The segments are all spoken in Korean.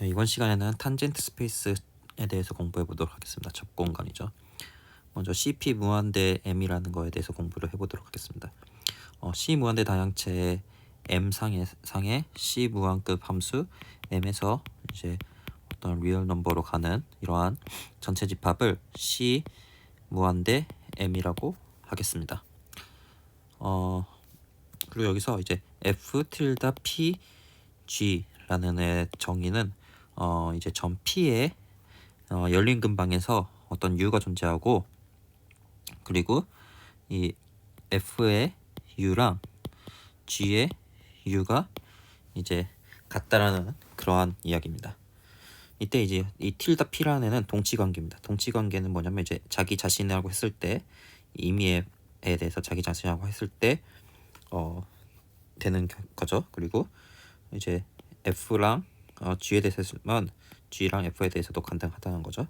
네, 이번 시간에는 탄젠트 스페이스에 대해서 공부해 보도록 하겠습니다. 접 공간이죠. 먼저 CP 무한대 M이라는 거에 대해서 공부를 해 보도록 하겠습니다. 어, C 무한대 다양체의 M 상의 상의 C 무한급 함수 M에서 이제 어떤 리얼 넘버로 가는 이러한 전체 집합을 C 무한대 M이라고 하겠습니다. 어 그리고 여기서 이제 F 틸다 P G라는 애 정의는 어 이제 점 P의 어, 열린 근방에서 어떤 U가 존재하고 그리고 이 F의 U랑 G의 U가 이제 같다라는 그러한 이야기입니다. 이때 이제 이 틸다 P라는 동치 관계입니다. 동치 관계는 뭐냐면 이제 자기 자신이라고 했을 때 의미에 대해서 자기 자신이라고 했을 때 어, 되는 겨- 거죠. 그리고 이제 F랑 어, G에 대해서 쓰면 G랑 F에 대해서도 간단하다는 거죠.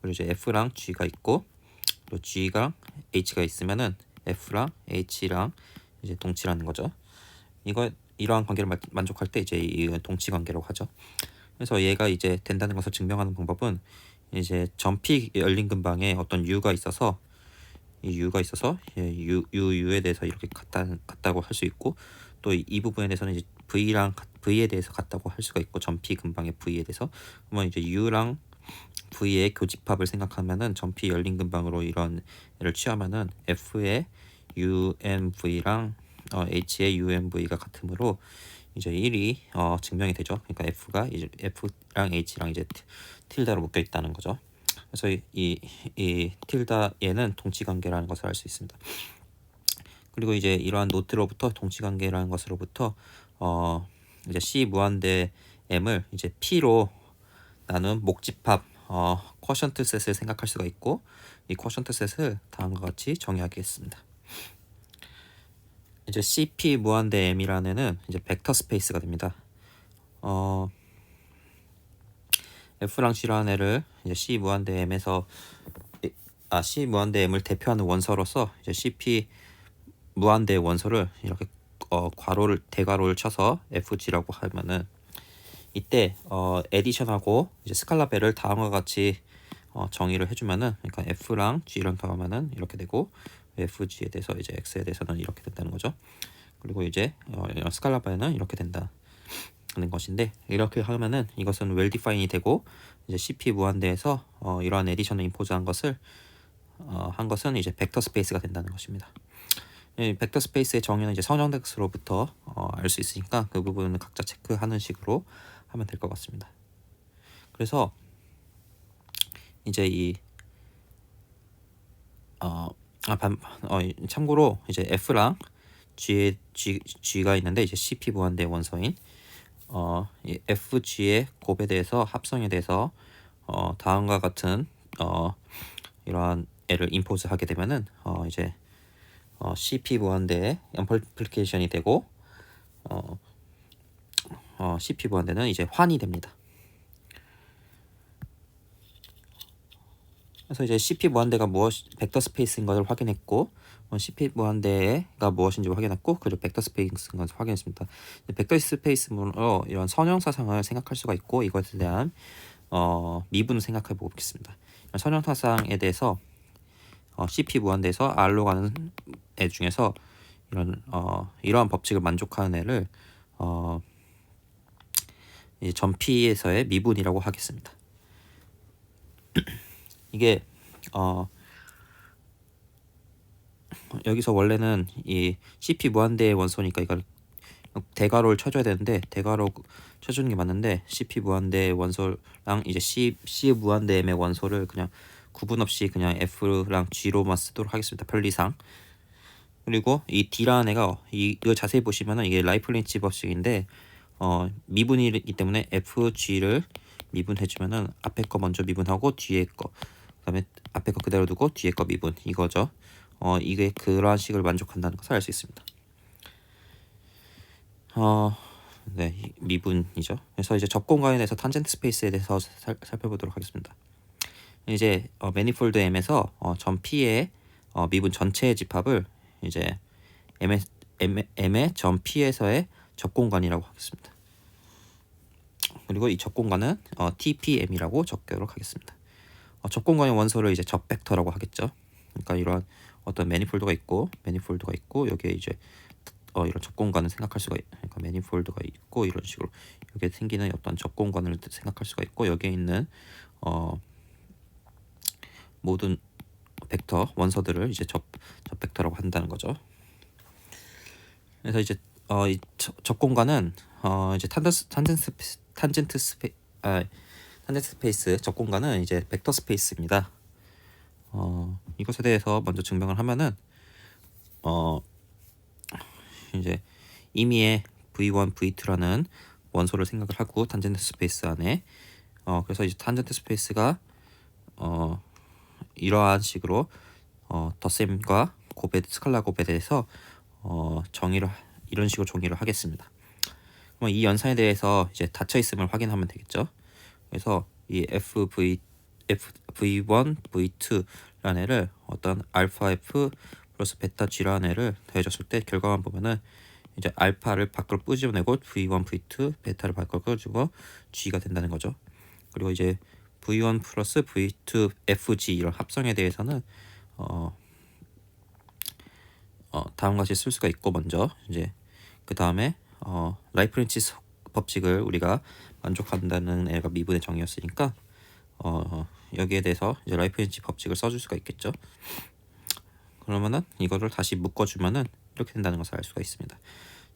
그리고 이제 F랑 G가 있고 그리고 G랑 H가 있으면은 F랑 H랑 이제 동치라는 거죠. 이거 이러한 관계를 만- 만족할 때 이제 이 동치 관계라고 하죠. 그래서 얘가 이제 된다는 것을 증명하는 방법은 이제 전피 열린 근방에 어떤 U가 있어서 이 U가 있어서 예, U, U, U에 대해서 이렇게 같다, 같다고 할 수 있고 또 이 부분에 대해서는 이제 V랑 같- V에 대해서 같다고 할 수가 있고 전피 근방의 V에 대해서 그러면 이제 U랑 V의 교집합을 생각하면은 전피 열린 근방으로 이런 애를 취하면은 F의 UMV랑 어, H의 UMV가 같으므로 이제 1이 어, 증명이 되죠. 그러니까 F가 이제 F랑 H랑 이제 티- 틸다로 묶여 있다는 거죠. 그래서 이, 이, 이 틸다 얘는 동치 관계라는 것을 알 수 있습니다. 그리고 이제 이러한 노트로부터 동치 관계라는 것으로부터 어 이제 C 무한대 M을 이제 P로 나눈 목집합 어 쿼션트 셋을 생각할 수가 있고 이 쿼션트 셋을 다음과 같이 정의하겠습니다. 이제 CP 무한대 M이라는 애는 이제 벡터 스페이스가 됩니다. 어 F랑 G라는 애를 이제 C 무한대 M에서 이- 아 C 무한대 M을 대표하는 원소로서 이제 CP 무한대 원소를 이렇게 어 괄호를 대괄호를 쳐서 FG라고 하면은 이때 어 에디션하고 이제 스칼라벨을 다음과 같이 어 정의를 해주면은 그러니까 F랑 G랑 더하면은 이렇게 되고 FG에 대해서 이제 X에 대해서는 이렇게 된다는 거죠. 그리고 이제 어 스칼라벨은 이렇게 된다. 하는 것인데 이렇게 하면은 이것은 well define이 되고 이제 CP 무한대에서 어, 이러한 에디션을 임포즈한 것을 어, 한 것은 이제 벡터 스페이스가 된다는 것입니다. 이 벡터 스페이스의 정의는 이제 선형덱스로부터 어, 알 수 있으니까 그 부분은 각자 체크하는 식으로 하면 될 것 같습니다. 그래서 이제 이 어, 아, 반, 어, 이- 참고로 이제 F랑 G의 G, G가 있는데 이제 CP 무한대 원소인 어, 이 FG의 곱에 대해서 합성에 대해서 어, 다음과 같은 어, 이러한 애를 임포즈 하게 되면은 어, 이제 어, CP 무한대의 앰플리케이션이 되고 어, 어, CP 무한대는 이제 환이 됩니다. 그래서 이제 CP 무한대가 무엇 벡터 스페이스인 것을 확인했고 어, CP 무한대가 무엇인지 확인했고 그리고 벡터 스페이스인 것을 확인했습니다. 벡터 스페이스로 이런 선형 사상을 생각할 수가 있고 이것에 대한 어, 미분을 생각해 보겠습니다. 이런 선형 사상에 대해서 어, CP 무한대에서 R로 가는 애 중에서 이런 어, 이러한 법칙을 만족하는 애를 어, 이제 전피에서의 미분이라고 하겠습니다. 이게 어 여기서 원래는 이 CP 무한대의 원소니까 이걸 대괄호를 쳐줘야 되는데 대괄호 쳐주는 게 맞는데 CP 무한대의 원소랑 이제 C C 무한대 M의 원소를 그냥 구분 없이 그냥 F랑 G로만 쓰도록 하겠습니다. 편리상. 그리고 이 D라는 애가 이, 이거 자세히 보시면은 이게 라이플린치 법칙인데 어 미분이기 때문에 FG를 미분해주면은 앞에 거 먼저 미분하고 뒤에 거 그다음에 앞에 거 그대로 두고 뒤에 거 미분 이거죠. 어 이게 그러한 식을 만족한다는 것을 알 수 있습니다. 어, 네, 이- 미분이죠. 그래서 이제 접공간에 대해서 탄젠트 스페이스에 대해서 살, 살펴보도록 하겠습니다. 이제 어, 매니폴드 M에서 어, 전 P의 어, 미분 전체의 집합을 이제 M의, M, M의 전 P에서의 접공간이라고 하겠습니다. 그리고 이 접공간은 어, TPM이라고 적도록 하겠습니다. 어, 접공간의 원소를 이제 접벡터라고 하겠죠. 그러니까 이런 어떤 매니폴드가 있고 매니폴드가 있고 여기에 이제 어, 이런 접공간을 생각할 수가 있, 그러니까 매니폴드가 있고 이런 식으로 여기에 생기는 어떤 접공간을 생각할 수가 있고 여기에 있는 어, 모든 벡터 원소들을 이제 접 접 벡터라고 한다는 거죠. 그래서 이제 어, 이 접- 접공간은 어, 이제 탄젠스 탄젠스 탄젠트 스페 아 탄젠트 스페이스 접 공간은 이제 벡터 스페이스입니다. 어, 이것에 대해서 먼저 증명을 하면은 어 이제 임의의 v1, v2라는 원소를 생각을 하고 탄젠트 스페이스 안에 어 그래서 이제 탄젠트 스페이스가 어 이러한 식으로 어 더셈과 고베 스칼라 고베드에서 어 정의를 이런 식으로 정의를 하겠습니다. 그럼 이 연산에 대해서 이제 닫혀 있음을 확인하면 되겠죠. 그래서 이 FV F V1, V2라는 애를 어떤 알파 F 플러스 베타 G라는 애를 더해줬을 때 결과만 보면은 이제 알파를 밖으로 뿌집어내고 V1, V2, 베타를 밖으로 끌어주고 G가 된다는 거죠. 그리고 이제 V1 플러스 V2 FG 이런 합성에 대해서는 어, 어 다음과 같이 쓸 수가 있고 먼저 이제 그 다음에 어 라이프렌치 법칙을 우리가 만족한다는 애가 미분의 정의였으니까 어 여기에 대해서 이제 라이프렌치 법칙을 써줄 수가 있겠죠. 그러면은 이거를 다시 묶어주면은 이렇게 된다는 것을 알 수가 있습니다.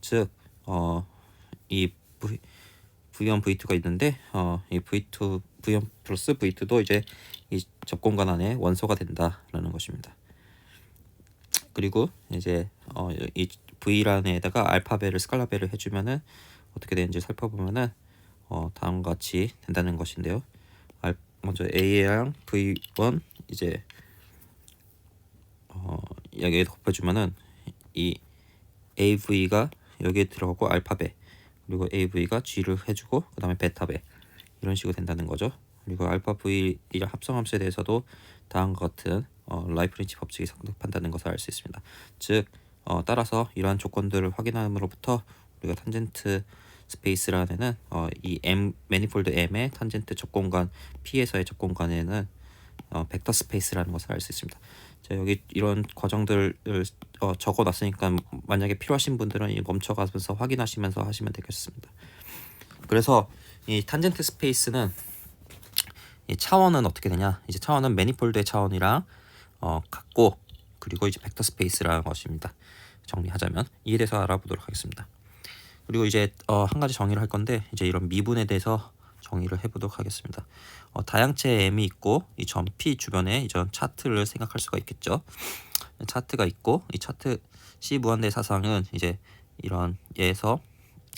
즉, 어, 이 V, V1, V2가 있는데, 어, 이 V2, V1 플러스 V2도 이제 이 접공간 안에 원소가 된다라는 것입니다. 그리고 이제 어, 이 V라는 애다가 알파벳을 스칼라벳을 해주면은 어떻게 되는지 살펴보면은 어, 다음과 같이 된다는 것인데요. 알, 먼저 A랑 V1 이제 어, 여기에 곱해주면은 이 AV가 여기에 들어가고 알파벳 그리고 AV가 G를 해주고 그 다음에 베타벳 이런 식으로 된다는 거죠. 그리고 알파 V 이 합성함수에 대해서도 다음과 같은 어, 라이프렌치 법칙이 성립한다는 것을 알 수 있습니다. 즉 어, 따라서 이러한 조건들을 확인함으로부터 우리가 탄젠트 스페이스라는 어, 이 M 매니폴드 M의 탄젠트 접공간 P에서의 접공간에는 어, 벡터 스페이스라는 것을 알 수 있습니다. 자, 여기 이런 과정들을 어, 적어놨으니까 만약에 필요하신 분들은 이 멈춰가면서 확인하시면서 하시면 되겠습니다. 그래서 이 탄젠트 스페이스는 이 차원은 어떻게 되냐? 이제 차원은 매니폴드의 차원이랑 어, 같고 그리고 이제 벡터 스페이스라는 것입니다. 정리하자면 이에 대해서 알아보도록 하겠습니다. 그리고 이제 어, 한 가지 정의를 할 건데 이제 이런 미분에 대해서 정의를 해보도록 하겠습니다. 어, 다양체 m이 있고 이 점 p 주변에 이런 차트를 생각할 수가 있겠죠. 차트가 있고 이 차트 c 무한대 사상은 이제 이런 얘에서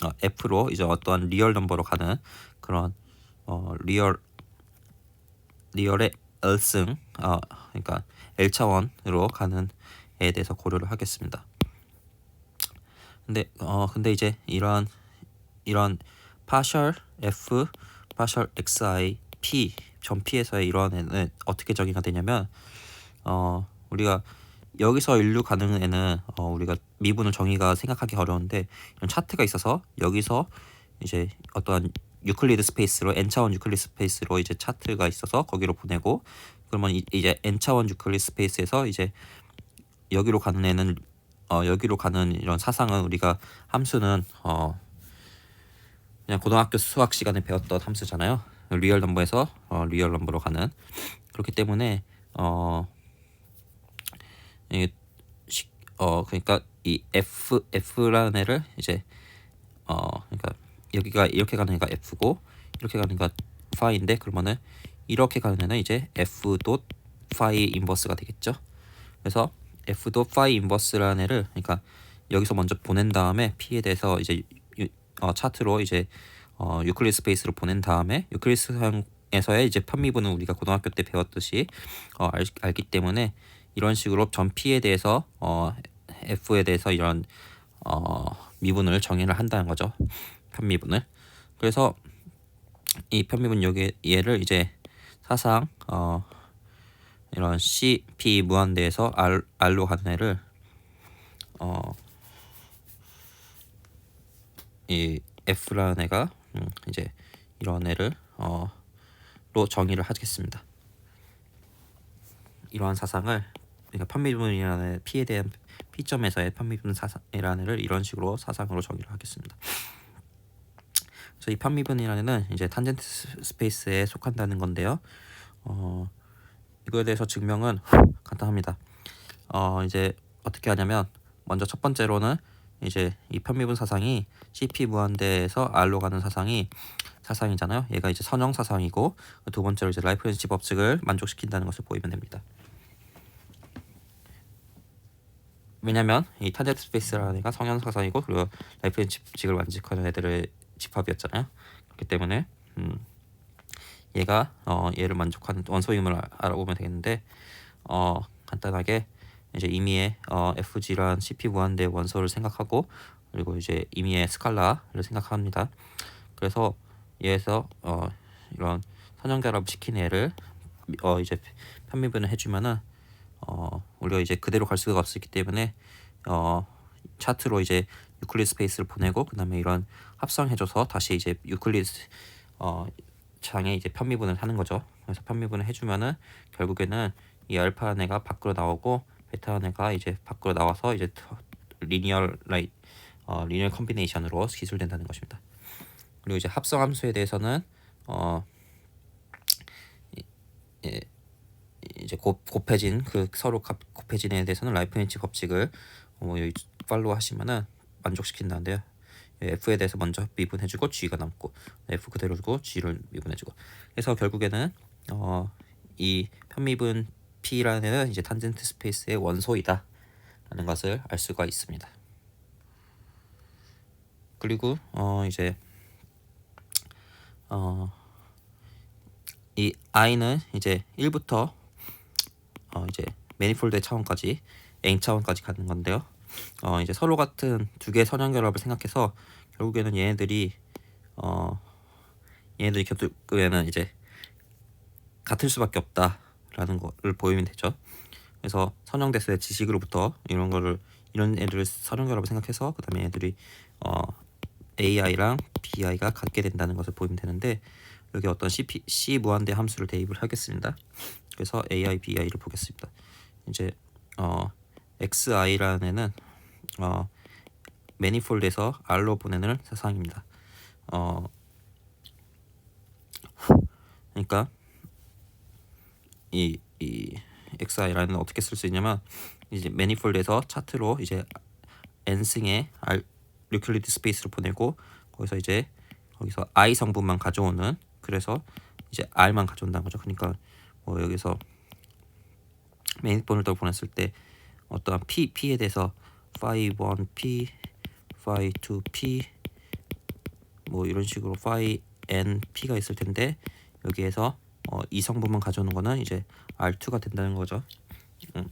어, f로 이제 어떠한 리얼 넘버로 가는 그런 어, 리얼 리얼의 L승 어, 그러니까 L 차원으로 가는 에 대해서 고려를 하겠습니다. 근데 어 근데 이제 이런 이런 partial f partial xi p 점 p에서의 이런 애는 어떻게 정의가 되냐면 어 우리가 여기서 인류 가는 애는 어 우리가 미분을 정의가 생각하기 어려운데 이런 차트가 있어서 여기서 이제 어떠한 유클리드 스페이스로 n 차원 유클리드 스페이스로 이제 차트가 있어서 거기로 보내고 그러면 이, 이제 n 차원 유클리드 스페이스에서 이제 여기로 가는 애는 어 여기로 가는 이런 사상은 우리가 함수는 어 그냥 고등학교 수학 시간에 배웠던 함수잖아요. 리얼 넘버에서 어 리얼 넘버로 가는 그렇기 때문에 어 이게 시, 어 그러니까 이 f f라는 애를 이제 어 그러니까 여기가 이렇게 가는 애가 f고 이렇게 가는 애가 phi인데 그러면은 이렇게 가는 애는 이제 f 도 phi 인버스가 되겠죠. 그래서 f도 phi 인버스라는 애를 그러니까 여기서 먼저 보낸 다음에 p에 대해서 이제 유, 어, 차트로 이제 어, 유클리드 스페이스로 보낸 다음에 유클리드상에서의 이제 편미분은 우리가 고등학교 때 배웠듯이 어, 알, 알기 때문에 이런 식으로 전 p에 대해서 어, f에 대해서 이런 어, 미분을 정의를 한다는 거죠. 편미분을. 그래서 이 편미분 여기 얘를 이제 사상 어, 이런 C, P 무한대에서 R, R로 가는 애를 어, 이 F라는 애가 음, 이제 이런 애를 어, 로 정의를 하겠습니다. 이러한 사상을 그러니까 편미분이라는 P에 대한 P점에서의 편미분 사상이라는 애를 이런 식으로 사상으로 정의를 하겠습니다. 그래서 이 편미분이라는 애는 이제 탄젠트 스- 스페이스에 속한다는 건데요. 어, 이거에 대해서 증명은 간단합니다. 어, 이제 어떻게 하냐면 먼저 첫 번째로는 이제 이 편미분 사상이 CP 무한대에서 R로 가는 사상이 사상이잖아요. 얘가 이제 선형 사상이고 두 번째로 이제 라이프렌치 법칙을 만족시킨다는 것을 보이면 됩니다. 왜냐면 이 탄젠트 스페이스라는 애가 성형 사상이고 그리고 라이프렌치 법칙을 만족하는 애들의 집합이었잖아요. 그렇기 때문에 음, 얘가 어, 얘를 만족하는 원소임을 알- 알아보면 되겠는데 어, 간단하게 이제 임의의 어, FG란 CP 무한대 원소를 생각하고 그리고 이제 임의의 스칼라를 생각합니다. 그래서 얘에서 어, 이런 선형 결합 시킨 애를 어, 이제 편미분을 해주면은 어, 우리가 이제 그대로 갈 수가 없기 때문에 어, 차트로 이제 유클리드 스페이스를 보내고 그 다음에 이런 합성해줘서 다시 이제 유클리드 어, 장에 이제 편미분을 하는 거죠. 그래서 편미분을 해주면은 결국에는 이 알파 내가 밖으로 나오고 내가 이제 밖으로 나와서 이제 리니어 라이 어, 리니어 컴비네이션으로 기술된다는 것입니다. 그리고 이제 합성 함수에 대해서는 어 이제 곱, 곱해진 그 서로 값, 곱해진에 대해서는 라이프니치 법칙을 어, 여기 팔로우 하시면은 만족시킨다는데요. F에 대해서 먼저 미분해주고 G가 남고 F 그대로 주고 G를 미분해주고 그래서 결국에는 어, 이 편미분 P라는 이제 탄젠트 스페이스의 원소이다 라는 것을 알 수가 있습니다. 그리고 어 이제 어이 i는 이제 1부터 어 이제 매니폴드의 차원까지 n 차원까지 가는 건데요. 어 이제 서로 같은 두 개의 선형 결합을 생각해서 결국에는 얘네들이 어 얘네들이 결국에는 이제 같을 수밖에 없다 라는 거를 보이면 되죠. 그래서 선형 대수의 지식으로부터 이런 거를 이런 애들을 선형 결합을 생각해서 그 다음에 얘들이 어 AI랑 BI가 같게 된다는 것을 보이면 되는데 여기 어떤 CP, C 무한대 함수를 대입을 하겠습니다. 그래서 AI, BI를 보겠습니다. 이제 어 XI라는 애는 어 매니폴드에서 R로 보내는 사상입니다. 어 그러니까 이, 이 XI라는 어떻게 쓸 수 있냐면 이제 매니폴드에서 차트로 이제 n승의 R 유클리드 스페이스를 보내고 거기서 이제 거기서 i 성분만 가져오는 그래서 이제 r만 가져온다는 거죠. 그러니까 뭐 여기서 매니폴드를 보냈을 때 어떠한 p p에 대해서 phi 1 p, phi 2 p 뭐 이런 식으로 phi n p가 있을 텐데 여기에서 어, 이 성분만 가져오는 거는 이제 R2가 된다는 거죠. 음,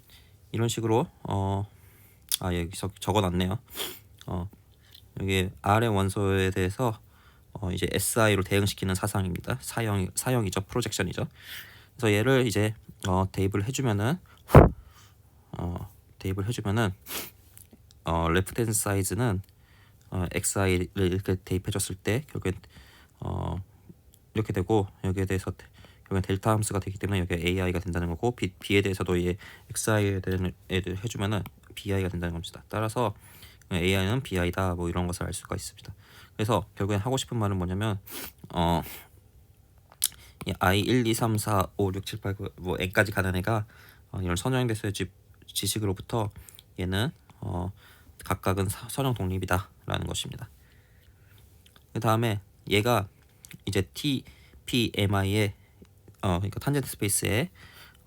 이런 식으로 어, 아 여기서 적어놨네요. 어, 여기 R의 원소에 대해서 어, 이제 SI로 대응시키는 사상입니다. 사형 사형이죠, 프로젝션이죠. 그래서 얘를 이제 어, 대입을 해주면은 어, 대입을 해주면은 어, 레프트 핸드 사이즈는 어, XI를 이렇게 대입해줬을 때 결국엔 어, 이렇게 되고 여기에 대해서 대- 결국엔 델타 함수가 되기 때문에 여기 AI가 된다는 거고 B, B에 대해서도 얘 XI에 애들 해주면은 BI가 된다는 겁니다. 따라서 AI는 BI다 뭐 이런 것을 알 수가 있습니다. 그래서 결국엔 하고 싶은 말은 뭐냐면 어이 i 1, 2, 3, 4, 5, 6, 7, 8, 9, 뭐 n까지 가는 애가 어, 이런 선형 대수의 지, 지식으로부터 얘는 어, 각각은 사- 선형 독립이다라는 것입니다. 그 다음에 얘가 이제 T, P, MI의 어 그러니까 탄젠트 스페이스의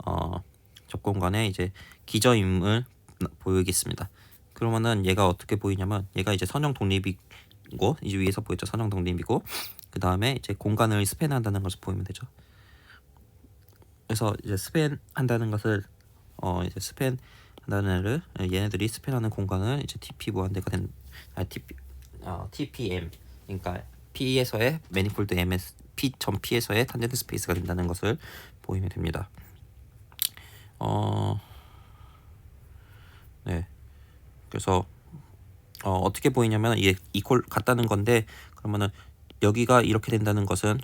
어 접근관에 이제 기저임을 나- 보이겠습니다. 그러면은 얘가 어떻게 보이냐면 얘가 이제 선형 독립이고 이제 위에서 보였죠 선형 독립이고 그 다음에 이제 공간을 스팬한다는 것을 보이면 되죠. 그래서 이제 스팬한다는 것을 어 이제 스팬한다는 애를 얘네들이 스팬하는 공간은 이제 TP 무한대가 된 아, TP 어 TPM 그러니까 P에서의 매니폴드 MS P 점 P에서의 탄젠트 스페이스가 된다는 것을 보이면 됩니다. 어, 네. 그래서 어, 어떻게 보이냐면 이게 이퀄 같다는 건데 그러면은 여기가 이렇게 된다는 것은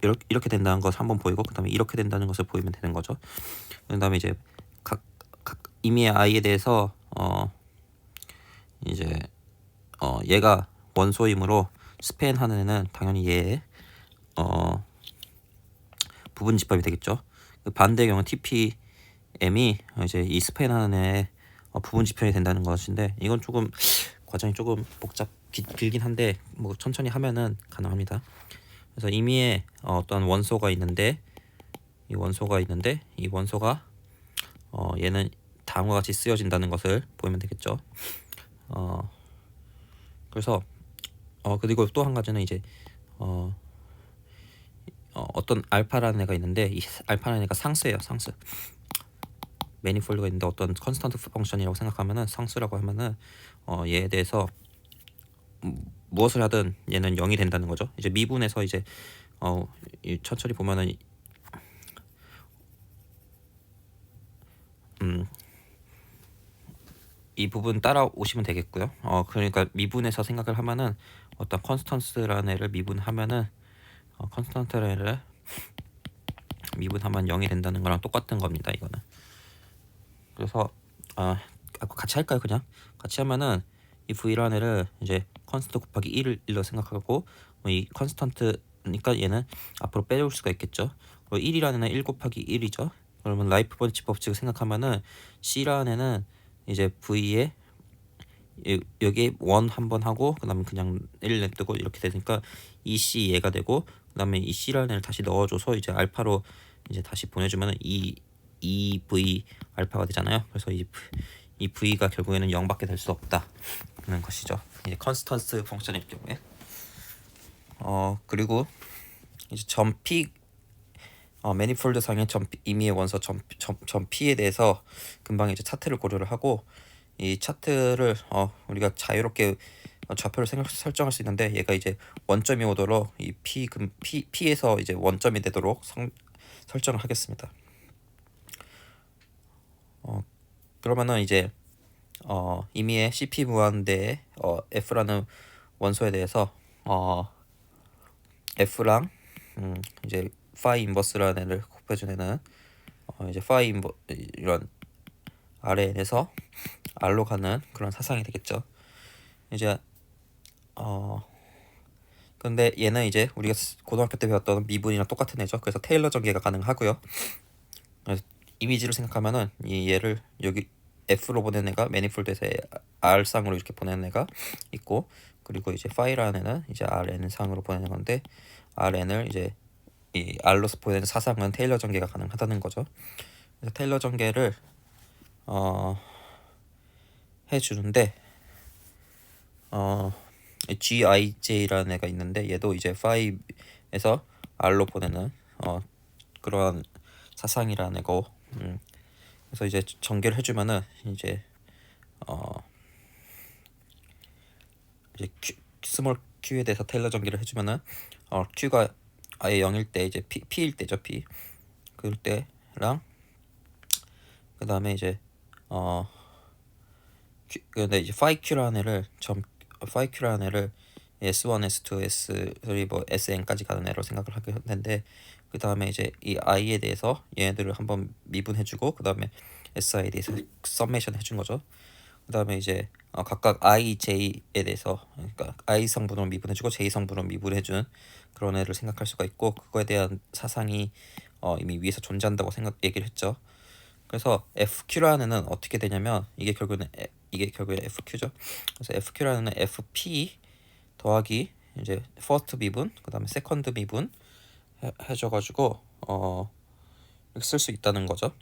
이렇게, 이렇게 된다는 것을 한번 보이고 그다음에 이렇게 된다는 것을 보이면 되는 거죠. 그다음에 이제 각, 각 임의의 i에 대해서 어 이제 어 얘가 원소이므로 스팬하는 애는 당연히 얘의 어 부분 집합이 되겠죠. 그 반대의 경우 TPM이 이제 이 스팬하는 애의 어, 부분 집합이 된다는 것인데 이건 조금 과정이 조금 복잡 기, 길긴 한데 뭐 천천히 하면은 가능합니다. 그래서 임의의 어, 어떤 원소가 있는데 이 원소가 있는데 이 원소가 어, 얘는 다음과 같이 쓰여진다는 것을 보이면 되겠죠. 어, 그래서 어 그리고 또 한 가지는 이제 어, 어 어떤 알파라는 애가 있는데 이 알파라는 애가 상수예요 상수 매니폴드가 있는데 어떤 컨스턴트 펑션이라고 생각하면은 상수라고 하면은 어 얘에 대해서 음, 무엇을 하든 얘는 0이 된다는 거죠 이제 미분에서 이제 어이 천천히 보면은 이- 음, 이 부분 따라오시면 되겠고요. 어 그러니까 미분에서 생각을 하면은 어떤 컨스턴스라는 애를 미분하면은 어, 컨스턴트라는 애를 미분하면 0이 된다는 거랑 똑같은 겁니다. 이거는. 그래서 아 아, 같이 할까요 그냥? 같이 하면은 이 v라는 애를 이제 컨스턴트 곱하기 1을 1로 생각하고 뭐이 컨스턴트니까 얘는 앞으로 빼올 수가 있겠죠. 1이라는 애는 1 곱하기 1이죠. 그러면 라이프 번치 법칙을 생각하면은 C라는 애는 이제 V에 여- 여기에 원 한 번 하고 그 다음에 그냥 1 냅두고 이렇게 되니까 이 C 얘가 되고 그다음에 이 C라는 애를 다시 넣어줘서 이제 알파로 이제 다시 보내주면은 이이 V 알파가 되잖아요. 그래서 이, 이 V가 결국에는 0밖에 될 수 없다는 것이죠. 이제 컨스턴스 펑션일 경우에 어 그리고 이제 점 P 어, 매니폴드 상의 점 임의의 원소 점, 점, 점 P에 대해서 금방 이제 차트를 고려를 하고 이 차트를 어, 우리가 자유롭게 어, 좌표를 생각, 설정할 수 있는데 얘가 이제 원점이 오도록 이 P 금 P P에서 이제 원점이 되도록 성, 설정을 하겠습니다. 어, 그러면은 이제 어, 임의의 CP 무한대의 어, F라는 원소에 대해서 어, F랑 음, 이제 파이 인버스라는 애를 곱해준 애는 어, 이제 파이 인버 이런 RN에서 R로 가는 그런 사상이 되겠죠. 이제 어 근데 얘는 이제 우리가 스- 고등학교 때 배웠던 미분이랑 똑같은 애죠. 그래서 테일러 전개가 가능하고요. 이미지를 생각하면은 이 얘를 여기 F로 보낸 애가 매니폴드에서 R 쌍으로 이렇게 보낸 애가 있고 그리고 이제 파이라는 애는 이제 RN 상으로 보내는 건데 RN을 이제 이 R로서 보내는 사상은 테일러 전개가 가능하다는 거죠. 그래서 테일러 전개를 어 해주는데 어 GIJ라는 애가 있는데 얘도 이제 5에서 R로 보내는 어 그러한 사상이라는 애고. 음, 그래서 이제 전개를 해주면은 이제 어 이제 Q, 스몰 Q에 대해서 테일러 전개를 해주면은 어 Q가 아예 0일 때 이제 P, P일 때죠 P. 그럴 때랑 그 다음에 이제 어 Q, 근데 이제 phi Q라는 애를 점 Q라는 애를 S1, S2, S3 뭐 SN까지 가는 애로 생각을 하게 했는데 그 다음에 이제 이 i에 대해서 얘네들을 한번 미분해주고 그 다음에 si에 대해서 썸메이션 해준 거죠. 그 다음에 이제 어, 각각 i, j에 대해서 그러니까 i 성분으로 미분해주고 j 성분으로 미분해준 그런 애를 생각할 수가 있고 그거에 대한 사상이 어, 이미 위에서 존재한다고 생각 얘기를 했죠. 그래서 FQ라는 애는 어떻게 되냐면 이게 결국은 에- 이게 결국에 FQ죠. 그래서 FQ라는 FP 더하기 이제 first 미분 그다음에 second 미분 해, 해줘 가지고 어 이렇게 쓸 수 있다는 거죠.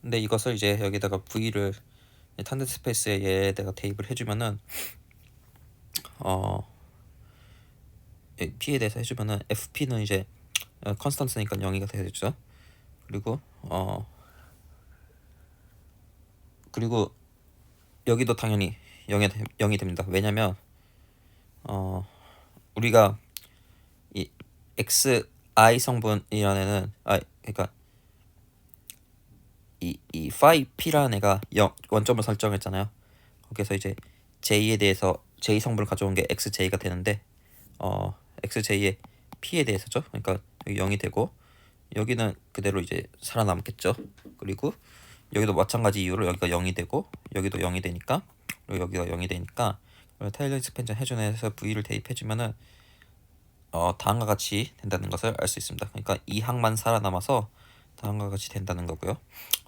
근데 이것을 이제 여기다가 V를 탄젠트 스페이스에 얘에다가 대입을 해 주면은 어이 P에 대해서 해 주면은 FP는 이제 어, 컨스턴트니까 0이가 되겠죠. 그리고 어 그리고 여기도 당연히 0이, 0이 됩니다. 왜냐면 어 우리가 이 xi 성분이라는 애는 아 그러니까 이, 이 phi p라는 애가 0, 원점을 설정했잖아요. 거기서 이제 j에 대해서 j 성분을 가져온 게 xj가 되는데 어 xj의 p에 대해서죠. 그러니까 여기 0이 되고 여기는 그대로 이제 살아남겠죠. 그리고 여기도 마찬가지 이유로 여기가 0이 되고 여기도 0이 되니까 그리고 여기가 0이 되니까 타일러 익스펜션 해준에서 v를 대입해주면은 어, 다음과 같이 된다는 것을 알 수 있습니다. 그러니까 이 항만 살아남아서 다음과 같이 된다는 거고요.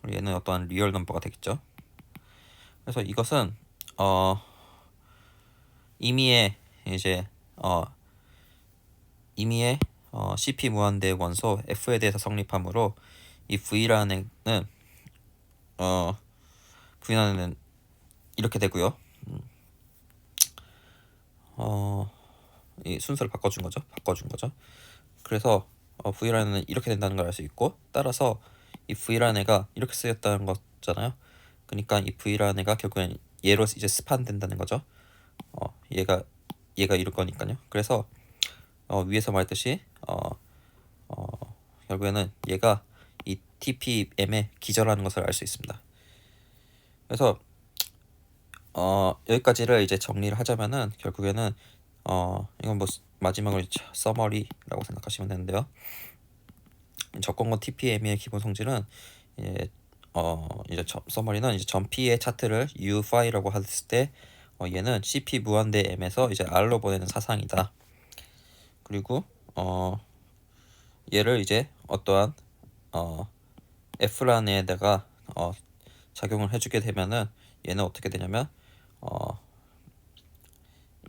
그리고 얘는 어떠한 리얼 넘버가 되겠죠. 그래서 이것은 어 임의의 이제 어 임의의 어, CP 무한대 원소 F에 대해서 성립하므로 이 V라는 어 애는 이렇게 되고요. 음. 어, 이 순서를 바꿔준 거죠. 바꿔준 거죠. 그래서 어, V라는 이렇게 된다는 걸 알 수 있고 따라서 이 V라는 애가 이렇게 쓰였다는 거잖아요. 그러니까 이 V라는 애가 결국엔 얘로 이제 스판된다는 거죠. 어, 얘가 얘가 이럴 거니까요. 그래서 어, 위에서 말했듯이 어, 어, 결국에는 얘가 이 TPM의 기저라는 것을 알 수 있습니다. 그래서 어, 여기까지를 이제 정리를 하자면은 결국에는 어, 이건 뭐 마지막으로 서머리라고 생각하시면 되는데요. 접근권 TPM의 기본 성질은 이제 어 이제 서머리는 이제 전피의 차트를 U5라고 했을 때 어, 얘는 CP 무한대 M에서 이제 R로 보내는 사상이다. 그리고 어 얘를 이제 어떠한 어 F라는 애다가 어 작용을 해주게 되면은 얘는 어떻게 되냐면 어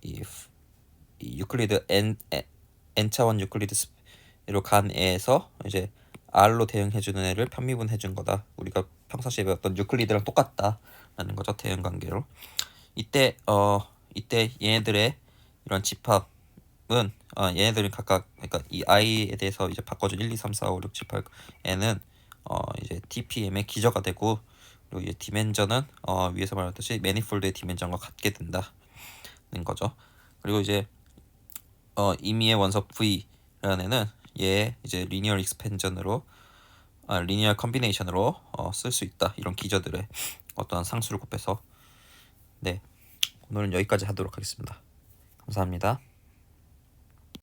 이 이 유클리드 n n 차원 유클리드로 간 애에서 이제 R로 대응해주는 애를 편미분 해준 거다. 우리가 평상시에 배웠던 유클리드랑 똑같다라는 거죠 대응 관계로. 이때 어 이때 얘네들의 이런 집합은 어, 얘네들은 각각 그러니까 이 i에 대해서 이제 바꿔준 1, 2, 3, 4, 5, 6, 7, 8 n은 어 이제 TPM의 기저가 되고 그리고 이 디멘전은 어 위에서 말했듯이 매니폴드의 디멘전과 같게 된다는 거죠. 그리고 이제 어 임의의 원석 V라는 애는 얘 이제 리니어 익스펜전으로 아, 리니어 컨비네이션으로 어, 쓸 수 있다. 이런 기저들의 어떠한 상수를 곱해서. 네. 오늘은 여기까지 하도록 하겠습니다. 감사합니다